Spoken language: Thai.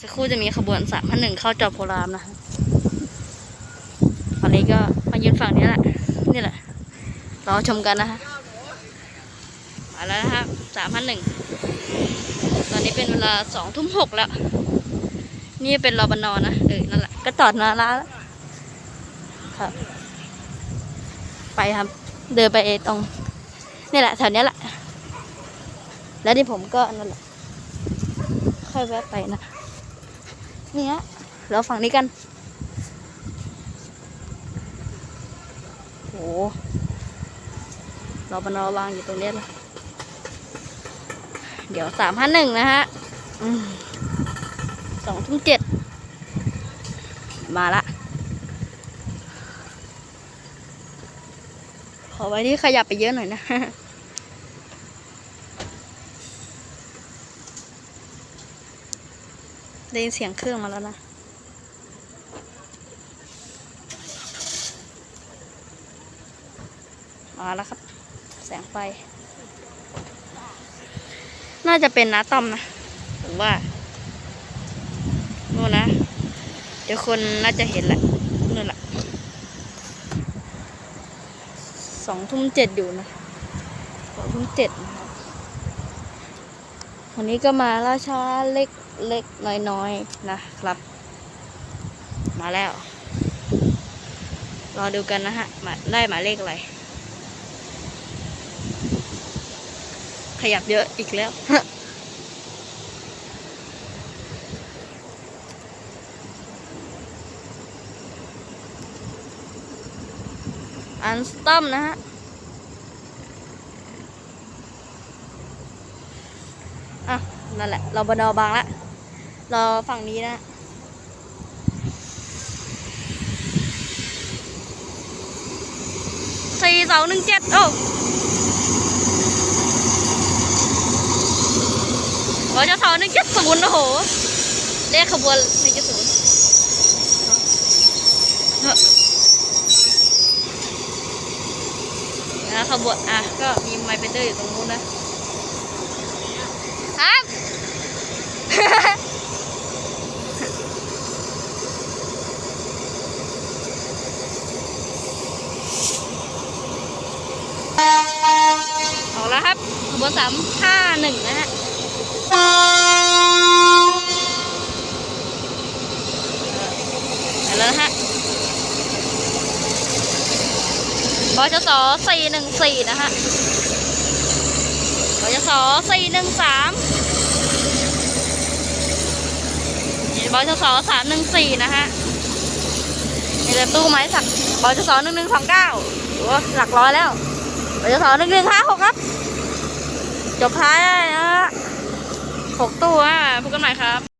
สักครู่จะมีขบวนสามพันหนึ่งเข้าจอบโพรามนะคะตอนนี้ก็มายืนฝั่งนี้แหละ นี่แหละ รอชมกันนะคะมาแล้วนะครับสามพันหนึ่ง ตอนนี้เป็นเวลาสองทุ่มหกแล้ว นี่เป็นรอบนอนนะ เออ นั่นแหละ ก็จอดนาราแล้วครับ ไปครับ เดินไปตรง นี่แหละแถวนี้แหละ แล้วที่ผมก็นั่นแหละ ค่อยแวะไปนะ นี่ฮะเราฝั่งนี้กันโหเราบนรอวางอยู่ตรงนี้เลยเดี๋ยวสามพันหนึ่งนะฮะสองทุ่มเจ็ดมาละ ขอไว้ที่ขยับไปเยอะหน่อยนะ ได้ยินเสียงเครื่องมาแล้วนะมาแล้วครับ แสงไฟ น่าจะเป็นน้าต้อมนะผมว่าโน่นนะ เดี๋ยวคนน่าจะเห็นแหละนู่นแหละสองทุ่มเจ็ดอยู่นะสองทุ่มเจ็ดนะครับวันนี้ก็มาล่าช้าเล็ก เล็กน้อยน้อยๆ นะครับ มาแล้ว รอดูกันนะฮะมาได้หมายเลขอะไร ขยับเยอะอีกแล้วอันสตอมนะฮะ อะ นั่นแหละ เราบนอบางละ รอฝั่งนี้นะสี่สองหนึ่งเจ็ดโอ้โอ้จะสองหนึ่งเจ็ดศูนย์โอ้โหเลขขบวนหนึ่งเจ็ดศูนย์นะขบวนอะ ก็มีไมเปเดอร์อยู่ตรงนู้นนะครับ แล้วครับขบวนสามห้าหนึ่งนะฮะไปแล้วนะฮะบชสสี่หนึ่งสี่นะฮะบชสสี่หนึ่งสามบชสสามหนึ่งสี่นะฮะนี่จะตู้ไม้สักบชสหนึ่งหนึ่งสองเก้าโอ้หลักร้อยแล้ว บชสหนึ่งหนึ่งห้าหกครับ จบท้ายนะฮะหกตู้อะพบกันใหม่ครับ